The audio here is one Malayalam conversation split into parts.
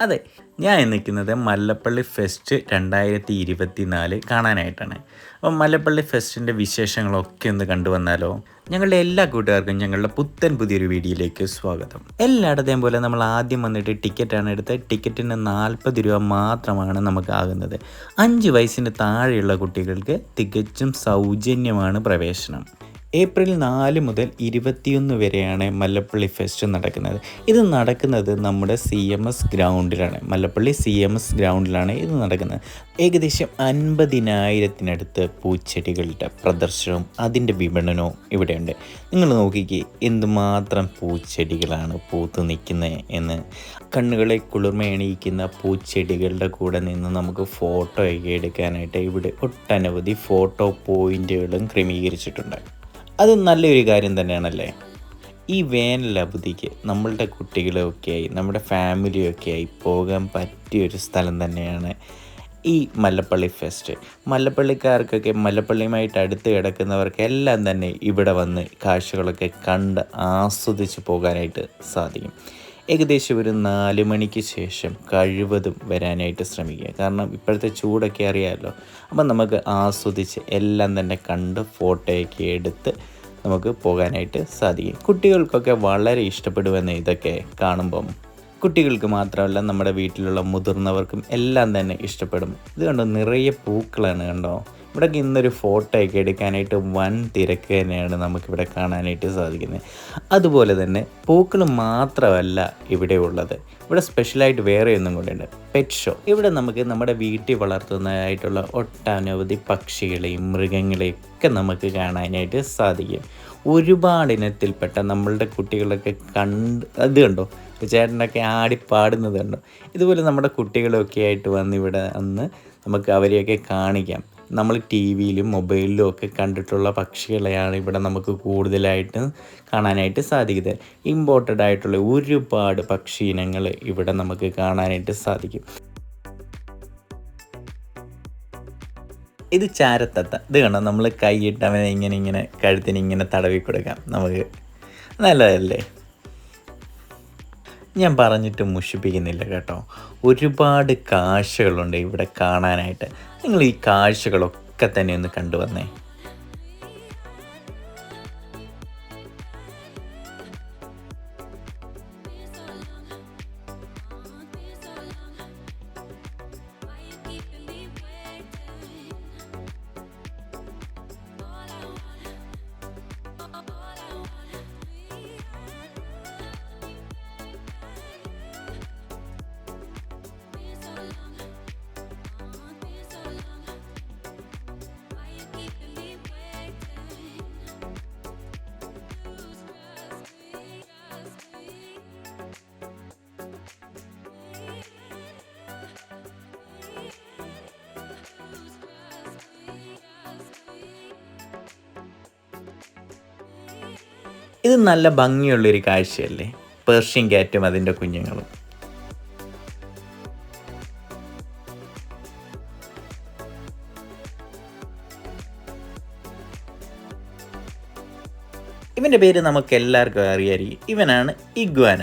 അതെ. ഞാൻ നിൽക്കുന്നത് മല്ലപ്പള്ളി ഫെസ്റ്റ് രണ്ടായിരത്തി ഇരുപത്തി നാല് കാണാനായിട്ടാണ്. അപ്പം മല്ലപ്പള്ളി ഫെസ്റ്റിന്റെ വിശേഷങ്ങളൊക്കെ ഒന്ന് കണ്ടുവന്നാലോ ഞങ്ങളുടെ എല്ലാ കൂട്ടുകാർക്കും ഞങ്ങളുടെ പുത്തൻ പുതിയൊരു വീഡിയോയിലേക്ക് സ്വാഗതം. എല്ലായിടത്തെയും പോലെ നമ്മൾ ആദ്യം വന്നിട്ട് ടിക്കറ്റാണ് എടുത്തത്. ടിക്കറ്റിന് നാൽപ്പത് രൂപ മാത്രമാണ് നമുക്കാകുന്നത് അഞ്ച് വയസ്സിന് താഴെയുള്ള കുട്ടികൾക്ക് തികച്ചും സൗജന്യമാണ് പ്രവേശനം. ഏപ്രിൽ നാല് മുതൽ ഇരുപത്തിയൊന്ന് വരെയാണ് മല്ലപ്പള്ളി ഫെസ്റ്റ് നടക്കുന്നത്. ഇത് നടക്കുന്നത് നമ്മുടെ സി എം എസ് ഗ്രൗണ്ടിലാണ്. മല്ലപ്പള്ളി സി എം എസ് ഗ്രൗണ്ടിലാണ് ഇത് നടക്കുന്നത്. ഏകദേശം അൻപതിനായിരത്തിനടുത്ത് പൂച്ചെടികളുടെ പ്രദർശനവും അതിന്റെ വിപണനവും ഇവിടെയുണ്ട്. നിങ്ങൾ നോക്കിക്കേ എന്തുമാത്രം പൂച്ചെടികളാണ് പൂത്ത് നിൽക്കുന്നത് എന്ന്. കണ്ണുകളെ കുളിർമയണിയിക്കുന്ന പൂച്ചെടികളുടെ കൂടെ നിന്ന് നമുക്ക് ഫോട്ടോയൊക്കെ എടുക്കാനായിട്ട് ഇവിടെ ഒട്ടനവധി ഫോട്ടോ പോയിന്റുകളും ക്രമീകരിച്ചിട്ടുണ്ട്. അത് നല്ലൊരു കാര്യം തന്നെയാണല്ലേ? ഈ വേനൽ അവധിക്ക് നമ്മളുടെ കുട്ടികളൊക്കെയായി നമ്മുടെ ഫാമിലിയൊക്കെയായി പോകാൻ പറ്റിയൊരു സ്ഥലം തന്നെയാണ് ഈ മല്ലപ്പള്ളി ഫെസ്റ്റ്. മല്ലപ്പള്ളിക്കാർക്കൊക്കെ മല്ലപ്പള്ളിയുമായിട്ട് അടുത്ത് കിടക്കുന്നവർക്ക് എല്ലാം തന്നെ ഇവിടെ വന്ന് കാഴ്ചകളൊക്കെ കണ്ട് ആസ്വദിച്ച് പോകാനായിട്ട് സാധിക്കും. ഏകദേശം ഒരു നാല് മണിക്ക് ശേഷം കഴിവതും വരാനായിട്ട് ശ്രമിക്കുക. കാരണം ഇപ്പോഴത്തെ ചൂടൊക്കെ അറിയാമല്ലോ അപ്പം നമുക്ക് ആസ്വദിച്ച് എല്ലാം തന്നെ കണ്ട് ഫോട്ടോയൊക്കെ എടുത്ത് നമുക്ക് പോകാനായിട്ട് സാധിക്കും. കുട്ടികൾക്കൊക്കെ വളരെ ഇഷ്ടപ്പെടുമെന്ന് ഇതൊക്കെ കാണുമ്പം. കുട്ടികൾക്ക് മാത്രമല്ല നമ്മുടെ വീട്ടിലുള്ള മുതിർന്നവർക്കും എല്ലാം തന്നെ ഇഷ്ടപ്പെടും. ഇത് കണ്ടോ നിറയെ പൂക്കളാണ് കണ്ടോ. ഇവിടെയൊക്കെ ഇന്നൊരു ഫോട്ടോയൊക്കെ എടുക്കാനായിട്ട് വൻ തിരക്ക് തന്നെയാണ് നമുക്കിവിടെ കാണാനായിട്ട് സാധിക്കുന്നത്. അതുപോലെ തന്നെ പൂക്കൾ മാത്രമല്ല ഇവിടെ ഉള്ളത്. ഇവിടെ സ്പെഷ്യലായിട്ട് വേറെ ഒന്നും കൂടെയുണ്ട് പെറ്റ് ഷോ ഇവിടെ നമുക്ക് നമ്മുടെ വീട്ടിൽ വളർത്തുന്നതായിട്ടുള്ള ഒട്ടനവധി പക്ഷികളെയും മൃഗങ്ങളെയും ഒക്കെ നമുക്ക് കാണാനായിട്ട് സാധിക്കും. ഒരുപാട് ഇനത്തിൽപ്പെട്ട നമ്മളുടെ കുട്ടികളൊക്കെ കണ്ട് അത് കണ്ടോ? ചേട്ടനൊക്കെ ആടിപ്പാടുന്നത് കണ്ടോ? ഇതുപോലെ നമ്മുടെ കുട്ടികളൊക്കെ ആയിട്ട് വന്ന് ഇവിടെ വന്ന് നമുക്ക് അവരെയൊക്കെ കാണിക്കാം. നമ്മൾ ടി വിയിലും മൊബൈലിലും ഒക്കെ കണ്ടിട്ടുള്ള പക്ഷികളെയാണ് ഇവിടെ നമുക്ക് കൂടുതലായിട്ട് കാണാനായിട്ട് സാധിക്കുന്നത്. ഇമ്പോർട്ടഡ് ആയിട്ടുള്ള ഒരുപാട് പക്ഷി ഇനങ്ങൾ ഇവിടെ നമുക്ക് കാണാനായിട്ട് സാധിക്കും. ഇത് ചാരത്തത്ത. ഇത് കണ്ടോ? നമ്മൾ കൈയിട്ട് അവനെ ഇങ്ങനെ ഇങ്ങനെ കഴുത്തിന് ഇങ്ങനെ തടവി കൊടുക്കാം നമുക്ക് നല്ലതല്ലേ? ഞാൻ പറഞ്ഞിട്ട് മുഷിപ്പിക്കുന്നില്ല കേട്ടോ. ഒരുപാട് കാഴ്ചകളുണ്ട് ഇവിടെ കാണാനായിട്ട്. നിങ്ങൾ ഈ കാഴ്ചകളൊക്കെ തന്നെ ഒന്ന് കണ്ടുവന്നേ. ഇത് നല്ല ഭംഗിയുള്ളൊരു കാഴ്ചയല്ലേ? പേർഷ്യൻ കാറ്റും അതിന്റെ കുഞ്ഞുങ്ങളും. ഇവന്റെ പേര് നമുക്ക് എല്ലാവർക്കും അറിയായിരിക്കും. ഇവനാണ് ഇഗ്വാന.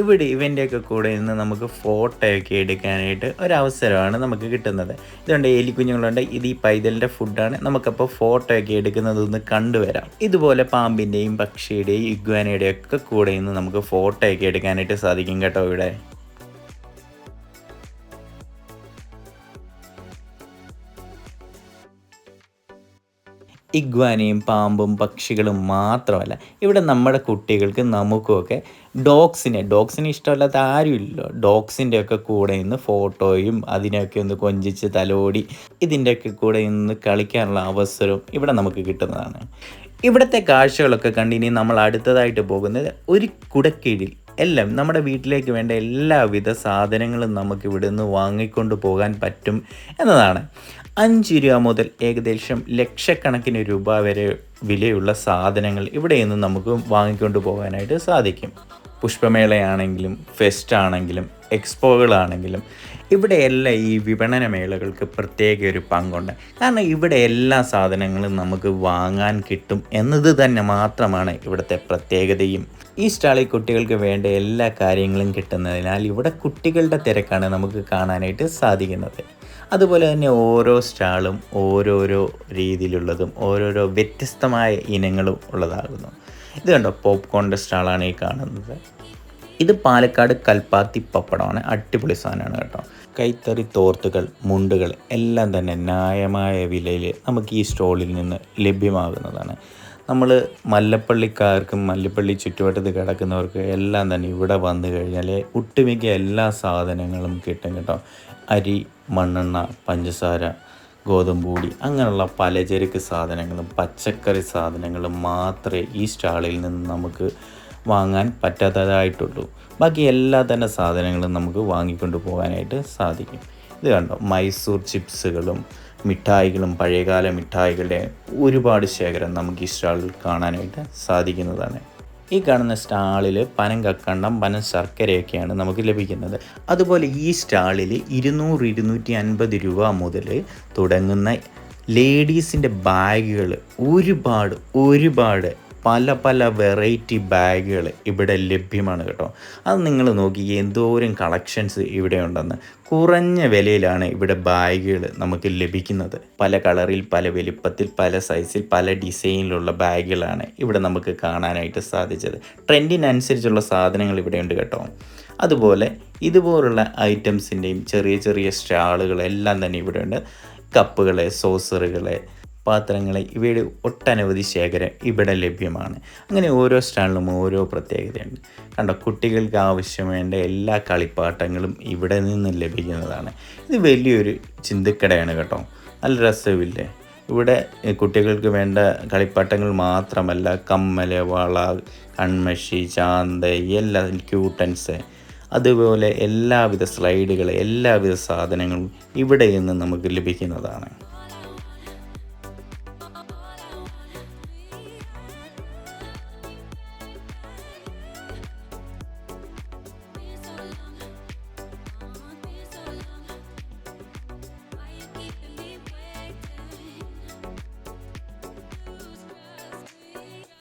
ഇവിടെ ഇവന്റെയൊക്കെ കൂടെ നിന്ന് നമുക്ക് ഫോട്ടോ ഒക്കെ എടുക്കാനായിട്ട് ഒരവസരമാണ് നമുക്ക് കിട്ടുന്നത്. ഇതുകൊണ്ട് എലിക്കുഞ്ഞുങ്ങളുണ്ട് ഇത് ഈ പൈതലിന്റെ ഫുഡാണ് നമുക്കപ്പോൾ ഫോട്ടോ ഒക്കെ എടുക്കുന്നതൊന്ന് കണ്ടുവരാം. ഇതുപോലെ പാമ്പിന്റെയും പക്ഷിയുടെയും ഇഗ്വാനയുടെയും ഒക്കെ കൂടെ നിന്ന് നമുക്ക് ഫോട്ടോ ഒക്കെ എടുക്കാനായിട്ട് സാധിക്കും കേട്ടോ ഇവിടെ. ഇഗ്വാനയും പാമ്പും പക്ഷികളും മാത്രമല്ല ഇവിടെ നമ്മുടെ കുട്ടികൾക്ക് നമുക്കുമൊക്കെ ഡോഗ്സിനെ ഡോഗ്സിനെ ഇഷ്ടമല്ലാത്ത ആരുമില്ലല്ലോ ഡോഗ്സിന്റെ ഒക്കെ കൂടെ നിന്ന് ഫോട്ടോയും അതിനെയൊക്കെ ഒന്ന് കൊഞ്ചിച്ച് തലോടി ഇതിന്റെയൊക്കെ കൂടെ നിന്ന് കളിക്കാനുള്ള അവസരവും ഇവിടെ നമുക്ക് കിട്ടുന്നതാണ്. ഇവിടുത്തെ കാഴ്ചകളൊക്കെ കണ്ടിനി നമ്മൾ അടുത്തതായിട്ട് പോകുന്നത് ഒരു കുടക്കീഴിൽ. എല്ലാം നമ്മുടെ വീട്ടിലേക്ക് വേണ്ട എല്ലാവിധ സാധനങ്ങളും നമുക്ക് ഇവിടെ നിന്ന് വാങ്ങിക്കൊണ്ട് പോകാൻ പറ്റും എന്നതാണ്. അഞ്ച് രൂപ മുതൽ ഏകദേശം ലക്ഷക്കണക്കിന് രൂപ വരെ വിലയുള്ള സാധനങ്ങൾ ഇവിടെ നിന്ന് നമുക്ക് വാങ്ങിക്കൊണ്ട് പോകാനായിട്ട് സാധിക്കും. പുഷ്പമേളയാണെങ്കിലും ഫെസ്റ്റ് ആണെങ്കിലും എക്സ്പോകളാണെങ്കിലും ഇവിടെയെല്ലാം ഈ വിപണന മേളകൾക്ക് പ്രത്യേക ഒരു പങ്കുണ്ട്. കാരണം ഇവിടെ എല്ലാ സാധനങ്ങളും നമുക്ക് വാങ്ങാൻ കിട്ടും എന്നത് തന്നെ മാത്രമാണ് ഇവിടുത്തെ പ്രത്യേകതയും. ഈ സ്റ്റാളിൽ കുട്ടികൾക്ക് വേണ്ട എല്ലാ കാര്യങ്ങളും കിട്ടുന്നതിനാൽ ഇവിടെ കുട്ടികളുടെ തിരക്കാണ് നമുക്ക് കാണാനായിട്ട് സാധിക്കുന്നത്. അതുപോലെ തന്നെ ഓരോ സ്റ്റാളും ഓരോരോ രീതിയിലുള്ളതും ഓരോരോ വ്യത്യസ്തമായ ഇനങ്ങളും ഉള്ളതാകുന്നു. ഇത് കണ്ടോ? പോപ്കോണിന്റെ സ്റ്റാളാണ് ഈ കാണുന്നത്. ഇത് പാലക്കാട് കൽപ്പാത്തി പപ്പടമാണ്. അടിപൊളി സാധനമാണ് കേട്ടോ. കൈത്തറി തോർത്തുകൾ മുണ്ടുകൾ എല്ലാം തന്നെ ന്യായമായ വിലയിൽ നമുക്ക് ഈ സ്റ്റോളിൽ നിന്ന് ലഭ്യമാകുന്നതാണ്. നമ്മൾ മല്ലപ്പള്ളിക്കാർക്കും മല്ലപ്പള്ളി ചുറ്റുവട്ടത്ത് കിടക്കുന്നവർക്ക് എല്ലാം തന്നെ ഇവിടെ വന്നു കഴിഞ്ഞാൽ ഒട്ടുമിക്ക എല്ലാ സാധനങ്ങളും കിട്ടും കേട്ടോ. അരി മണ്ണെണ്ണ പഞ്ചസാര ഗോതമ്പൂടി അങ്ങനെയുള്ള പലചരക്ക് സാധനങ്ങളും പച്ചക്കറി സാധനങ്ങളും മാത്രമേ ഈ സ്റ്റാളിൽ നിന്ന് നമുക്ക് വാങ്ങാൻ പറ്റാത്തതായിട്ടുള്ളൂ. ബാക്കി എല്ലാ തന്നെ സാധനങ്ങളും നമുക്ക് വാങ്ങിക്കൊണ്ട് പോകാനായിട്ട് സാധിക്കും. ഇത് കണ്ടോ? മൈസൂർ ചിപ്സുകളും മിഠായികളും പഴയകാല മിഠായികളുടെ ഒരുപാട് ശേഖരം നമുക്ക് ഈ സ്റ്റാളിൽ കാണാനായിട്ട് സാധിക്കുന്നതാണ്. ഈ കാണുന്ന സ്റ്റാളിൽ പനം കക്കണ്ടം പനം ശർക്കരയൊക്കെയാണ് നമുക്ക് ലഭിക്കുന്നത്. അതുപോലെ ഈ സ്റ്റാളിൽ ഇരുന്നൂറ് ഇരുന്നൂറ്റി അൻപത് രൂപ മുതൽ തുടങ്ങുന്ന ലേഡീസിന്റെ ബാഗുകൾ ഒരുപാട് ഒരുപാട് പല പല വെറൈറ്റി ബാഗുകൾ ഇവിടെ ലഭ്യമാണ് കേട്ടോ. അത് നിങ്ങൾ നോക്കി എന്തോരം കളക്ഷൻസ് ഇവിടെ ഉണ്ടെന്ന്. കുറഞ്ഞ വിലയിലാണ് ഇവിടെ ബാഗുകൾ നമുക്ക് ലഭിക്കുന്നത്. പല കളറിൽ പല വലിപ്പത്തിൽ പല സൈസിൽ പല ഡിസൈനിലുള്ള ബാഗുകളാണ് ഇവിടെ നമുക്ക് കാണാനായിട്ട് സാധിച്ചത്. ട്രെൻഡിനനുസരിച്ചുള്ള സാധനങ്ങൾ ഇവിടെ ഉണ്ട് കേട്ടോ. അതുപോലെ ഇതുപോലുള്ള ഐറ്റംസിന്റെയും ചെറിയ ചെറിയ സ്റ്റാളുകളെല്ലാം തന്നെ ഇവിടെ ഉണ്ട്. കപ്പുകൾ സോസറുകൾ പാത്രങ്ങൾ ഇവയുടെ ഒട്ടനവധി ശേഖരം ഇവിടെ ലഭ്യമാണ്. അങ്ങനെ ഓരോ സ്റ്റാളിലും ഓരോ പ്രത്യേകതയുണ്ട്. കണ്ടോ കുട്ടികൾക്ക് ആവശ്യം വേണ്ട എല്ലാ കളിപ്പാട്ടങ്ങളും ഇവിടെ നിന്ന് ലഭിക്കുന്നതാണ്. ഇത് വലിയൊരു ചിന്തക്കടയാണ് കേട്ടോ. നല്ല രസമില്ലേ? ഇവിടെ കുട്ടികൾക്ക് വേണ്ട കളിപ്പാട്ടങ്ങൾ മാത്രമല്ല കമ്മൽ വള കൺമഷി ചാന്ത എല്ലാ ക്യൂട്ടൻസ് അതുപോലെ എല്ലാവിധ സ്ലൈഡുകൾ എല്ലാവിധ സാധനങ്ങളും ഇവിടെ നിന്ന് നമുക്ക് ലഭിക്കുന്നതാണ്.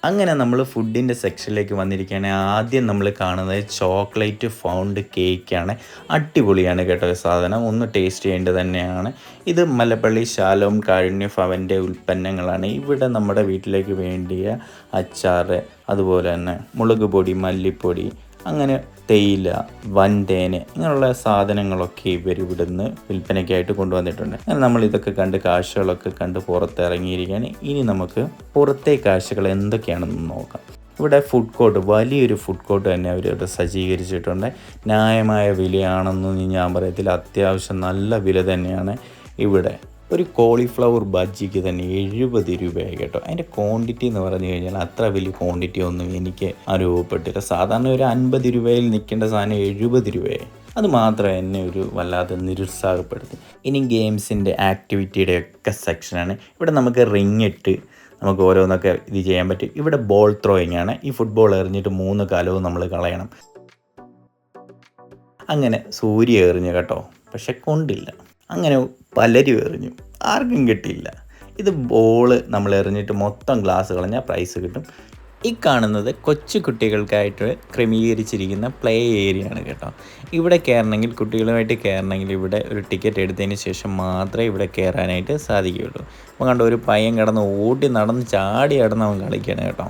അങ്ങനെ നമ്മൾ ഫുഡിന്റെ സെക്ഷനിലേക്ക് വന്നിരിക്കുകയാണെങ്കിൽ ആദ്യം നമ്മൾ കാണുന്നത് ചോക്ലേറ്റ് ഫൗണ്ട് കേക്കാണ് അടിപൊളിയാണ് കേട്ടോ സാധനം. ഒന്ന് ടേസ്റ്റ് ചെയ്യേണ്ടത് തന്നെയാണ്. ഇത് മലപ്പള്ളി ശാലോം കാരുണ്യ ഭവന്റെ ഉൽപ്പന്നങ്ങളാണ്. ഇവിടെ നമ്മുടെ വീട്ടിലേക്ക് വേണ്ടിയ അച്ചാറ് അതുപോലെ തന്നെ മുളക് പൊടി മല്ലിപ്പൊടി അങ്ങനെ തേയില വൻതേന് ഇങ്ങനെയുള്ള സാധനങ്ങളൊക്കെ ഇവർ ഇവിടുന്ന് വിൽപ്പനയ്ക്കായിട്ട് കൊണ്ടുവന്നിട്ടുണ്ട്. അങ്ങനെ നമ്മൾ ഇതൊക്കെ കണ്ട് കാഴ്ചകളൊക്കെ കണ്ട് പുറത്തിറങ്ങിയിരിക്കുകയാണ് ഇനി നമുക്ക് പുറത്തെ കാഴ്ചകൾ എന്തൊക്കെയാണെന്ന് നോക്കാം. ഇവിടെ ഫുഡ് കോർട്ട് വലിയൊരു ഫുഡ് കോർട്ട് തന്നെ അവർ ഇവിടെ സജ്ജീകരിച്ചിട്ടുണ്ട്. ന്യായമായ വിലയാണെന്ന് ഞാൻ പറയത്തില്ല. അത്യാവശ്യം നല്ല വില തന്നെയാണ് ഇവിടെ. ഒരു കോളിഫ്ലവർ ബജ്ജിക്ക് തന്നെ എഴുപത് രൂപയായി കേട്ടോ. അതിന്റെ ക്വാണ്ടിറ്റി എന്ന് പറഞ്ഞു കഴിഞ്ഞാൽ അത്ര വലിയ ക്വാണ്ടിറ്റി ഒന്നും എനിക്ക് അനുഭവപ്പെട്ടില്ല. സാധാരണ ഒരു അൻപത് രൂപയിൽ നിൽക്കേണ്ട സാധനം എഴുപത് രൂപയായി. അത് മാത്രം എന്നെ ഒരു വല്ലാതെ നിരുത്സാഹപ്പെടുത്തി. ഇനി ഗെയിംസിന്റെ ആക്ടിവിറ്റിയുടെ ഒക്കെ സെക്ഷനാണ്. ഇവിടെ നമുക്ക് റിങ് ഇട്ട് നമുക്ക് ഓരോന്നൊക്കെ ഇത് ചെയ്യാൻ പറ്റും. ഇവിടെ ബോൾ ത്രോയിങ് ആണ്. ഈ ഫുട്ബോൾ എറിഞ്ഞിട്ട് മൂന്ന് കാലവും നമ്മൾ കളയണം. അങ്ങനെ സൂര്യ എറിഞ്ഞു കേട്ടോ. പക്ഷെ കൊണ്ടില്ല. അങ്ങനെ പലരും എറിഞ്ഞു. ആർക്കും കിട്ടിയില്ല. ഇത് ബോൾ നമ്മൾ എറിഞ്ഞിട്ട് മൊത്തം ഗ്ലാസ് കളഞ്ഞാൽ പ്രൈസ് കിട്ടും. ഈ കാണുന്നത് കൊച്ചു കുട്ടികൾക്കായിട്ട് ക്രമീകരിച്ചിരിക്കുന്ന പ്ലേ ഏരിയ ആണ് കേട്ടോ. ഇവിടെ കയറണമെങ്കിൽ കുട്ടികളുമായിട്ട് കയറണമെങ്കിൽ ഇവിടെ ഒരു ടിക്കറ്റ് എടുത്തതിന് ശേഷം മാത്രമേ ഇവിടെ കയറാനായിട്ട് സാധിക്കുകയുള്ളൂ. അപ്പം കണ്ടോ ഒരു പയ്യൻ കിടന്ന് ഓടി നടന്ന് ചാടി കിടന്ന് അവൻ കളിക്കുകയാണ് കേട്ടോ.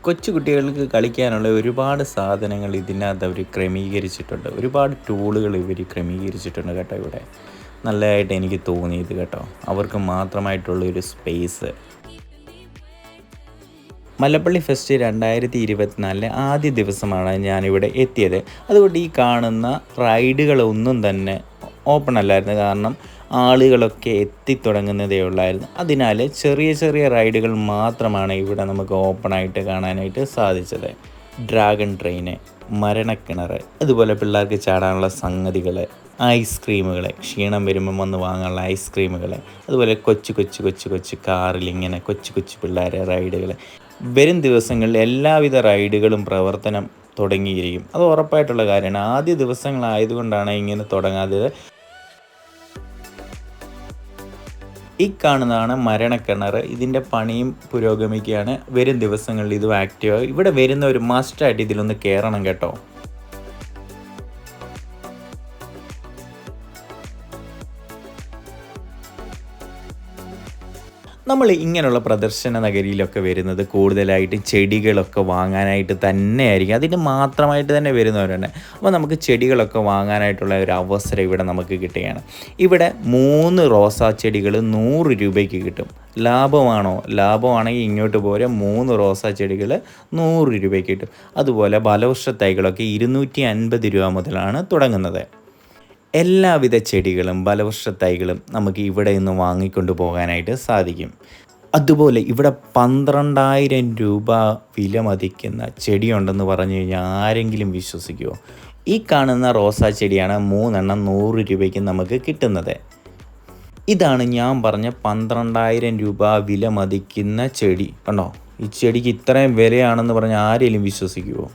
കൊച്ചു കുട്ടികൾക്ക് കളിക്കാനുള്ള ഒരുപാട് സാധനങ്ങൾ ഇതിനകത്ത് അവർ ക്രമീകരിച്ചിട്ടുണ്ട്. ഒരുപാട് ടൂളുകൾ ഇവർ ക്രമീകരിച്ചിട്ടുണ്ട് കേട്ടോ ഇവിടെ. നല്ലതായിട്ട് എനിക്ക് തോന്നിയത് കേട്ടോ. അവർക്ക് മാത്രമായിട്ടുള്ള ഒരു സ്പേസ് മലപ്പള്ളി ഫെസ്റ്റ് രണ്ടായിരത്തി ഇരുപത്തിനാലിലെ ആദ്യ ദിവസമാണ് ഞാനിവിടെ എത്തിയത്. അതുകൊണ്ട് ഈ കാണുന്ന റൈഡുകളൊന്നും തന്നെ ഓപ്പൺ അല്ലായിരുന്നു. കാരണം ആളുകളൊക്കെ എത്തിത്തുടങ്ങുന്നതേ ഉള്ളായിരുന്നു. അതിനാൽ ചെറിയ ചെറിയ റൈഡുകൾ മാത്രമാണ് ഇവിടെ നമുക്ക് ഓപ്പണായിട്ട് കാണാനായിട്ട് സാധിച്ചത്. ഡ്രാഗൺ ട്രെയിന് മരണക്കിണർ അതുപോലെ പിള്ളേർക്ക് ചാടാനുള്ള സംഗതികൾ ഐസ്ക്രീമുകൾ ക്ഷീണം വരുമ്പം വന്ന് വാങ്ങാനുള്ള ഐസ്ക്രീമുകൾ അതുപോലെ കൊച്ചു കൊച്ചു കൊച്ചു കൊച്ചു കാറിൽ ഇങ്ങനെ കൊച്ചു കൊച്ചു പിള്ളേരെ റൈഡുകൾ വരും ദിവസങ്ങളിൽ എല്ലാവിധ റൈഡുകളും പ്രവർത്തനം തുടങ്ങിയിരിക്കും. അത് ഉറപ്പായിട്ടുള്ള കാര്യമാണ്. ആദ്യ ദിവസങ്ങളായതുകൊണ്ടാണ് ഇങ്ങനെ തുടങ്ങാത്തത്. ഈ കാണുന്നതാണ് മരണക്കിണർ. ഇതിന്റെ പണിയും പുരോഗമിക്കുകയാണ്. വരും ദിവസങ്ങളിൽ ഇതും ആക്റ്റീവ് ആകും ഇവിടെ വരുന്ന ഒരു മസ്റ്റായിട്ട് ഇതിലൊന്ന് കയറണം കേട്ടോ. നമ്മൾ ഇങ്ങനെയുള്ള പ്രദർശന നഗരിയിലൊക്കെ വരുന്നത് കൂടുതലായിട്ടും ചെടികളൊക്കെ വാങ്ങാനായിട്ട് തന്നെയായിരിക്കും. അതിന് മാത്രമായിട്ട് തന്നെ വരുന്നവരാണ്. അപ്പോൾ നമുക്ക് ചെടികളൊക്കെ വാങ്ങാനായിട്ടുള്ള ഒരു അവസരം ഇവിടെ നമുക്ക് കിട്ടുകയാണ്. ഇവിടെ മൂന്ന് റോസാ ചെടികൾ നൂറ് രൂപയ്ക്ക് കിട്ടും. ലാഭമാണോ? ലാഭമാണെങ്കിൽ ഇങ്ങോട്ട് പോരെ. മൂന്ന് റോസാ ചെടികൾ നൂറ് രൂപയ്ക്ക് കിട്ടും. അതുപോലെ ബലവൃക്ഷ തൈകളൊക്കെ ഇരുന്നൂറ്റി അൻപത് രൂപ മുതലാണ് തുടങ്ങുന്നത്. എല്ലാവിധ ചെടികളും ഫലവൃക്ഷ തൈകളും നമുക്ക് ഇവിടെ നിന്ന് വാങ്ങിക്കൊണ്ട് പോകാനായിട്ട് സാധിക്കും. അതുപോലെ ഇവിടെ പന്ത്രണ്ടായിരം രൂപ വില മതിക്കുന്ന ചെടിയുണ്ടെന്ന് പറഞ്ഞു കഴിഞ്ഞാൽ ആരെങ്കിലും വിശ്വസിക്കുമോ ഈ കാണുന്ന റോസാ ചെടിയാണ് മൂന്നെണ്ണം നൂറ് രൂപയ്ക്ക് നമുക്ക് കിട്ടുന്നത്. ഇതാണ് ഞാൻ പറഞ്ഞ പന്ത്രണ്ടായിരം രൂപ വില മതിക്കുന്ന ചെടി. കണ്ടോ? ഈ ചെടിക്ക് ഇത്രയും വിലയാണെന്ന് പറഞ്ഞാൽ ആരെങ്കിലും വിശ്വസിക്കുമോ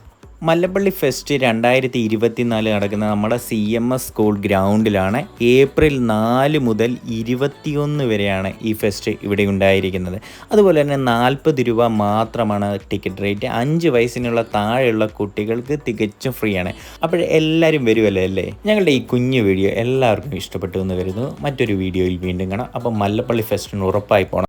മല്ലപ്പള്ളി ഫെസ്റ്റ് രണ്ടായിരത്തി ഇരുപത്തിനാല് നടക്കുന്ന നമ്മുടെ സി എം എസ് സ്കൂൾ ഗ്രൗണ്ടിലാണ് ഏപ്രിൽ നാല് മുതൽ ഇരുപത്തിയൊന്ന് വരെയാണ് ഈ ഫെസ്റ്റ് ഇവിടെ ഉണ്ടായിരിക്കുന്നത്. അതുപോലെ തന്നെ നാൽപ്പത് രൂപ മാത്രമാണ് ടിക്കറ്റ് റേറ്റ്. അഞ്ച് വയസ്സിനുള്ള താഴെയുള്ള കുട്ടികൾക്ക് തികച്ചും ഫ്രീ ആണ് അപ്പോൾ എല്ലാവരും വരുമല്ലേ അല്ലേ? ഞങ്ങളുടെ ഈ കുഞ്ഞു വീഡിയോ എല്ലാവർക്കും ഇഷ്ടപ്പെട്ടു എന്ന് വരുന്നു മറ്റൊരു വീഡിയോയിൽ വീണ്ടും കാണാം. അപ്പോൾ മല്ലപ്പള്ളി ഫെസ്റ്റിന് ഉറപ്പായി പോകണം